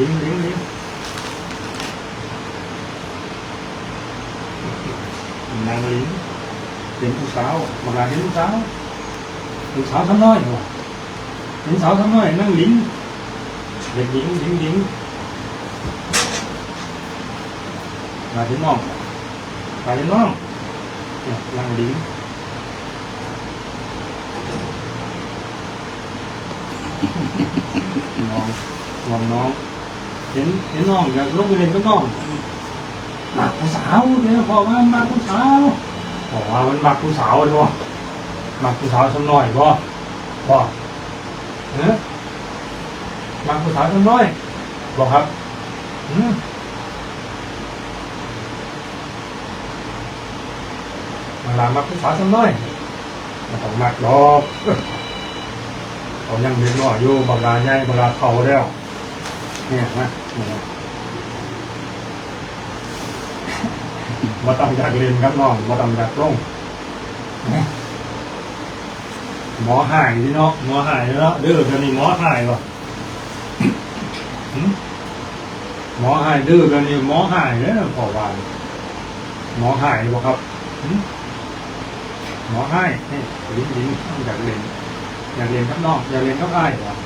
ลิงลิงลิงนางลิงเป็นผู้สาวมาลาเป็นผู้สาวผู้สาวทำน้อยเหรอเป็นสาวทำน้อยนั่งลิงเด็กหญิงหญิงหญิงมาเป็นน้องมาเป็นน้องนี่ยนางลิงน้องน้องน้อง เห็นเห็นน้องอยากลงไปเล่นกับน้องมักผู้สาวเนี่ยบอกว่ามักผู้สาวบอกว่ามันมักผู้สาวเลยบ่มักผู้สาวสักหน่อยบ่บ่เนะมักผู้สาวสักหน่อยบอกครับอืมมาลามักผู้สาวสักหน่อยมันต้องมักดอกเขายังเด็กน้อยอยู่บางรายใหญ่บางราเขาแล้ว เนี่ยนะมาต้องอยากเรียนครับน้องมาต้องอยากลงหมอหายที่เนาะหมอหายแล้วเด้อกันนี่หมอหายวะหมอหายเด้อกันนี่หมอหายเนี่ยพอวานหมอหายบ่ครับหมอหายนี่ลิ้นลิ้นอยากเรียนอยากเรียนครับน้องอยากเรียนครับอ้ายวะ